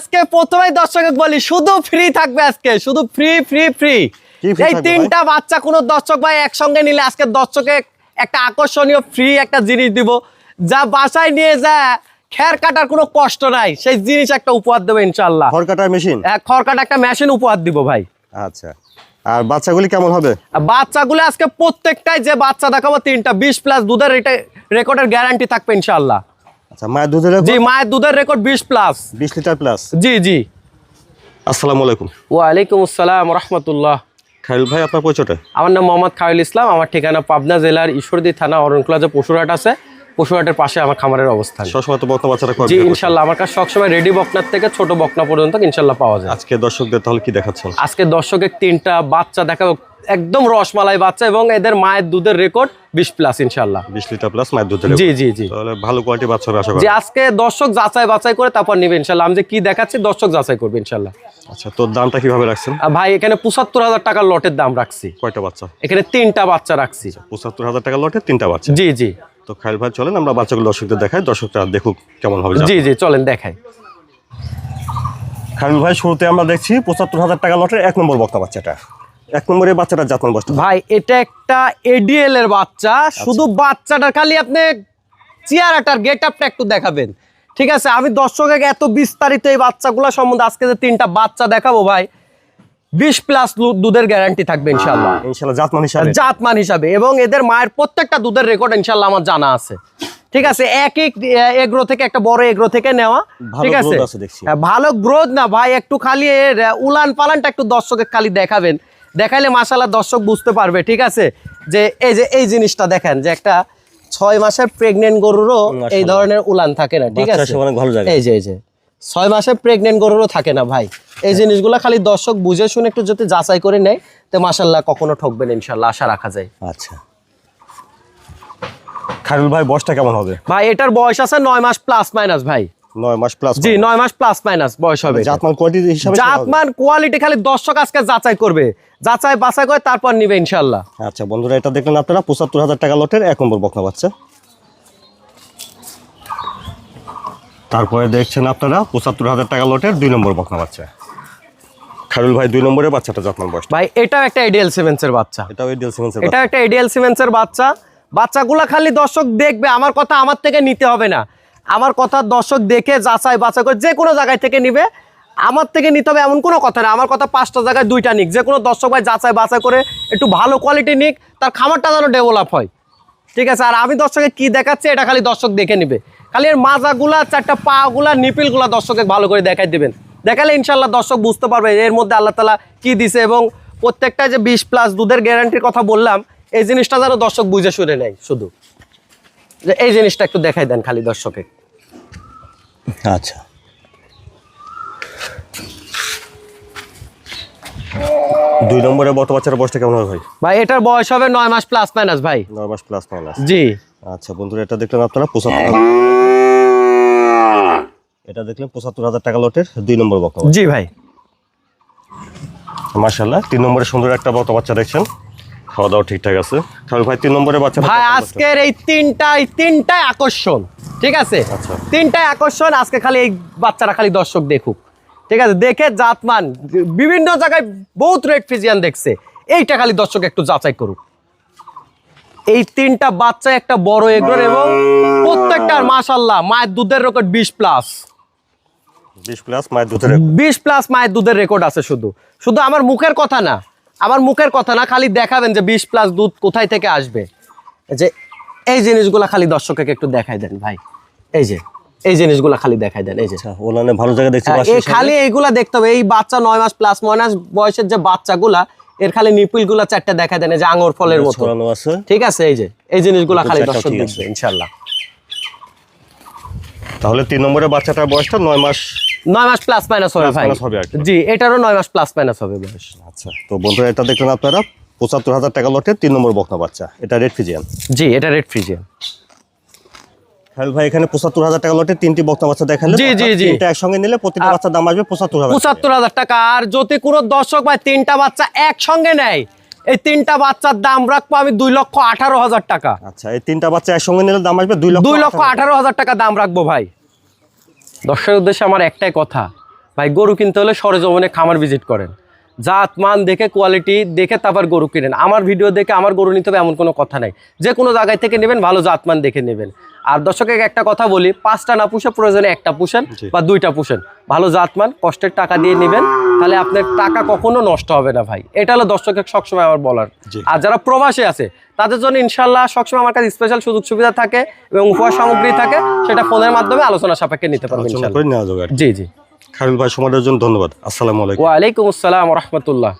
আজকে প্রথমেই দর্শকে বলি শুধু ফ্রি থাকবে আজকে শুধু ফ্রি ফ্রি ফ্রি এই তিনটা বাচ্চা কোনো দর্শক ভাই একসঙ্গে নিলে আজকে দর্শকে একটা আকর্ষণীয় ফ্রি একটা জিনিস দিব যা বাসায় নিয়ে যা খের কাটার কোনো কষ্ট নাই সেই জিনিস একটা উপহার দেবো ইনশাল্লাহ খড় কাটার মেশিন এক খড়কাটা একটা মেশিন উপহার দিব ভাই। আচ্ছা আর বাচ্চাগুলি কেমন হবে? বাচ্চাগুলো আজকে প্রত্যেকটাই যে বাচ্চা দেখাবো তিনটা বিশ প্লাস দুধের এটা রেকর্ডের গ্যারান্টি থাকবে ইনশাল্লাহ আচ্ছা মায়ের দুধের জি মায়ের দুধের রেকর্ড বিশ প্লাস বিশ লিটার প্লাস জি জি। আসসালামু আলাইকুম। ওয়ালাইকুম আসসালাম রহমতুল্লাহ। খাইল ভাই আপনার পরিচয়টা? আমার নাম মোহাম্মদ খায়ুল ইসলাম আমার ঠিকানা পাবনা জেলার ঈশ্বরদী থানা অরণকুলা যে পশুরহাট আছে। পশুরহাটের পাশে আমার খামারের অবস্থান। সবসময় তো বক্তা বাচ্চারা জি করবে ইনশাল্লাহ আমার কাছে সবসময় রেডি বকনার থেকে ছোট বকনা পর্যন্ত ইনশাল্লাহ পাওয়া যায়। আজকে দর্শকদের তাহলে কি দেখাচ্ছেন? আজকে দর্শকের তিনটা বাচ্চা দেখাবো একদম রসমালাই বাচ্চা এবং এদের মায়ের দুধের রেকর্ড বিশ প্লাস ইনশাল্লাহ বিশ লিটার প্লাস মায়ের দুধের জি জি জি। ভালো কোয়ালিটি বাচ্চা হবে আশা করি। যে আজকে দর্শক যাচাই বাছাই করে তারপর নিবে ইনশাল্লাহ আমি যে কি দেখাচ্ছি দর্শক যাচাই করবে ইনশাল্লাহ আচ্ছা তোর দামটা কীভাবে রাখছেন? ভাই এখানে পঁচাত্তর হাজার টাকার লটের দাম রাখছি। কয়টা বাচ্চা? এখানে তিনটা বাচ্চা রাখছি। পঁচাত্তর হাজার টাকা লটে তিনটা বাচ্চা। জি জি। তো খাইল ভাই চলেন আমরা বাচ্চাগুলো দর্শকদের দেখাই দর্শকরা দেখুক কেমন হবে জি জি চলেন দেখাই। খাইল ভাই শুরুতে আমরা দেখছি পঁচাত্তর হাজার টাকা লটের এক নম্বর বক্তা বাচ্চাটা। এক নম্বরে বাচ্চাটা জাতমান বসতে ভাই এটা একটা এডিএল এর বাচ্চা। শুধু বাচ্চাটা খালি আপনি চেয়ারাটার গেট আপটা একটু দেখাবেন। ঠিক আছে আমি দর্শকে এত বিস্তারিত এই বাচ্চাগুলো সম্বন্ধে আজকে যে তিনটা বাচ্চা দেখাবো ভাই বিশ প্লাস দুধের গ্যারান্টি থাকবে ইনশাল্লাহ ইনশাল্লাহ জাতমান হিসাবে। জাতমান হিসাবে এবং এদের মায়ের প্রত্যেকটা দুধের রেকর্ড ইনশাল্লাহ আমার জানা আছে। ঠিক আছে এক এক এগ্রো থেকে একটা বড় এগ্রো থেকে নেওয়া। ঠিক আছে। হ্যাঁ, ভালো গ্রোথ না ভাই একটু খালি উলান পালানটা একটু দর্শকের খালি দেখাবেন। দেখাইলে মাসাল্লাহ দর্শক বুঝতে পারবে ঠিক আছে? যে এই যে এই জিনিসটা দেখেন যে একটা ছয় মাসের প্রেগনেন্ট গরুরও এই ধরনের উলান থাকে না ঠিক আছে। এই যে এই যে। ছয় মাসের প্রেগনেন্ট গরুরও থাকে না ভাই। এই জিনিসগুলো খালি দর্শক বুঝে শুনে একটু যদি যাচাই করে নেয় তো মাসাল্লাহ কখনো ঠকবেন ইনশাল্লাহ আশা রাখা যায়। আচ্ছা। খাইরুল ভাই বয়সটা কেমন হবে? ভাই এটার বয়স আছে নয় মাস প্লাস মাইনাস ভাই। মাস প্লাস জি মাস প্লাস মাইনাস বয়স হবে জাতমান কোয়ালিটি হিসাবে জাতমান কোয়ালিটি খালি দর্শক আজকে যাচাই করবে। যাচাই বাছাই করে তারপর নিবে ইনশাল্লাহ আচ্ছা বন্ধুরা এটা দেখলেন আপনারা পঁচাত্তর হাজার টাকা লটের এক নম্বর বকনা বাচ্চা তারপরে দেখছেন আপনারা পঁচাত্তর হাজার টাকা লটের দুই নম্বর বকনা বাচ্চা খারুল ভাই দুই নম্বরে বাচ্চাটা যত্ন বয়স ভাই এটাও একটা এডিএল সেভেন্স এর বাচ্চা। এটাও এডিএল সিমেন্সের এটা একটা এডিএল সিমেন্স এর বাচ্চা। বাচ্চাগুলা খালি দর্শক দেখবে আমার কথা আমার থেকে নিতে হবে না। আমার কথা দর্শক দেখে, যাচাই বাছাই করে যে কোনো জায়গায় থেকে নিবে। আমার থেকে নিতে হবে এমন কোনো কথা না। আমার কথা পাঁচটা জায়গায় দুইটা নিক। যে কোনো দর্শক ভাই যাচাই বাছাই করে একটু ভালো কোয়ালিটি নিক, তার খামারটা যেন ডেভেলপ হয়। ঠিক আছে? আর আমি দর্শকে কি দেখাচ্ছি, এটা খালি দর্শক দেখে নিবে। খালি এর মাজাগুলা, চারটা পাগুলা, নিপিলগুলা দর্শকে ভালো করে দেখাই দিবেন। দেখালে ইনশাল্লাহ দর্শক বুঝতে পারবে এর মধ্যে আল্লাহ তালা কি দিছে এবং প্রত্যেকটা যে বিশ প্লাস দুধের গ্যারান্টির কথা বললাম, এই জিনিসটা যেন দর্শক বুঝে শুনে নেয় শুধু। যে এই জিনিসটা একটু দেখাই দেন খালি দর্শকে আচ্ছা। দুই নম্বরে বর্ত বাচ্চার বয়সটা কেমন হবে ভাই? ভাই এটার বয়স হবে নয় মাস প্লাস মাইনাস ভাই। নয় মাস প্লাস মাইনাস জি। আচ্ছা বন্ধুরা এটা দেখলেন আপনারা পঁচাত্তর এটা দেখলেন পঁচাত্তর হাজার টাকা লটের দুই নম্বর বকনা জি ভাই। মার্শাল্লাহ তিন নম্বরে সুন্দর একটা বত বাচ্চা দেখছেন। খাওয়া দাওয়া ঠিকঠাক আছে? তাহলে ভাই তিন নম্বরে বাচ্চা ভাই আজকের এই তিনটাই তিনটাই আকর্ষণ ঠিক আছে? আচ্ছা। তিনটাই আকর্ষণ আজকে খালি এই বাচ্চারা খালি দর্শক দেখুক ঠিক আছে? দেখে জাতমান বিভিন্ন জায়গায় বহুত রেড ফিজিয়ান দেখছে এইটা খালি দর্শক একটু যাচাই করুক। এই তিনটা বাচ্চা একটা বড় এগ্রোর এবং প্রত্যেকটার মাশাল্লাহ মায়ের দুধের রেকর্ড বিশ প্লাস বিশ প্লাস মায়ের দুধের বিশ প্লাস মায়ের দুধের রেকর্ড আছে শুধু। শুধু আমার মুখের কথা না আমার মুখের কথা না খালি দেখাবেন যে বিশ প্লাস দুধ কোথায় থেকে আসবে। যে এই জিনিসগুলা খালি দর্শককে একটু দেখাই দেন ভাই। এই যে এই জিনিসগুলা খালি দেখাই দেন এই যে। আচ্ছা ওলানে ভালো জায়গা দেখছি হ্যাঁ, এই খালি এইগুলা দেখতে হবে এই বাচ্চা নয় মাস প্লাস নয় মাস বয়সের যে বাচ্চাগুলা এর খালি নিপিলগুলা চারটা দেখাই দেন এই যে আঙুর ফলের মতো। ঠিক আছে এই যে এই জিনিসগুলা খালি দর্শক দেখবে আছে। ইনশাল্লাহ। তাহলে তিন নম্বরে বাচ্চাটার বয়সটা নয় মাস নয় মাস প্লাস মাইনাস হবে ভাই। জি এটারও নয় মাস প্লাস মাইনাস হবে বয়স। আচ্ছা তো বন্ধুরা এটা দেখলেন আপনারা পঁচাত্তর হাজার টাকা লটের তিন নম্বর বকনা বাচ্চা। এটা রেড ফিজিয়ান জি এটা রেড ফ্রিজিয়ান হ্যাঁ ভাই এখানে পঁচাত্তর হাজার টাকা তিনটি বকনা বাচ্চা দেখালে জি, জি, জি। তিনটা একসঙ্গে নিলে প্রতিটা বাচ্চার দাম আসবে পঁচাত্তর হাজার পঁচাত্তর হাজার টাকা আর যদি কোনো দর্শক ভাই তিনটা বাচ্চা একসঙ্গে নেয় এই তিনটা বাচ্চার দাম রাখব আমি দুই লক্ষ আঠারো হাজার টাকা। আচ্ছা এই তিনটা বাচ্চা একসঙ্গে নিলে দাম আসবে দুই লক্ষ দুই লক্ষ আঠারো হাজার টাকা দাম রাখব ভাই। দর্শকের উদ্দেশ্যে আমার একটাই কথা, ভাই গরু কিনতে হলে সরজমনে খামার ভিজিট করেন। জাত, মান দেখে কোয়ালিটি দেখে তারপর গরু কিনেন। আমার ভিডিও দেখে আমার গরু নিতে হবে এমন কোনো কথা নাই। যে কোনো জায়গায় থেকে নেবেন, ভালো জাত, মান দেখে নেবেন। আর দর্শকে একটা কথা বলি পাঁচটা না পুষে প্রয়োজনে একটা পুষেন। বা দুইটা পুষেন। ভালো জাতমান কষ্টের টাকা দিয়ে নেবেন তাহলে আপনার টাকা কখনো নষ্ট হবে না ভাই। এটা হলো দর্শকের সবসময় আমার বলার। আর যারা প্রবাসে আছে তাদের জন্য ইনশাল্লাহ সবসময় আমার কাছে স্পেশাল সুযোগ সুবিধা থাকে এবং উপহার সামগ্রী থাকে সেটা ফোনের মাধ্যমে আলোচনা সাপেক্ষে নিতে পারবেন। জি জি। খায়রুল ভাই সময়ের জন্য ধন্যবাদ। আসসালামু আলাইকুম। ওয়ালাইকুম আসসালাম রহমতুল্লাহ।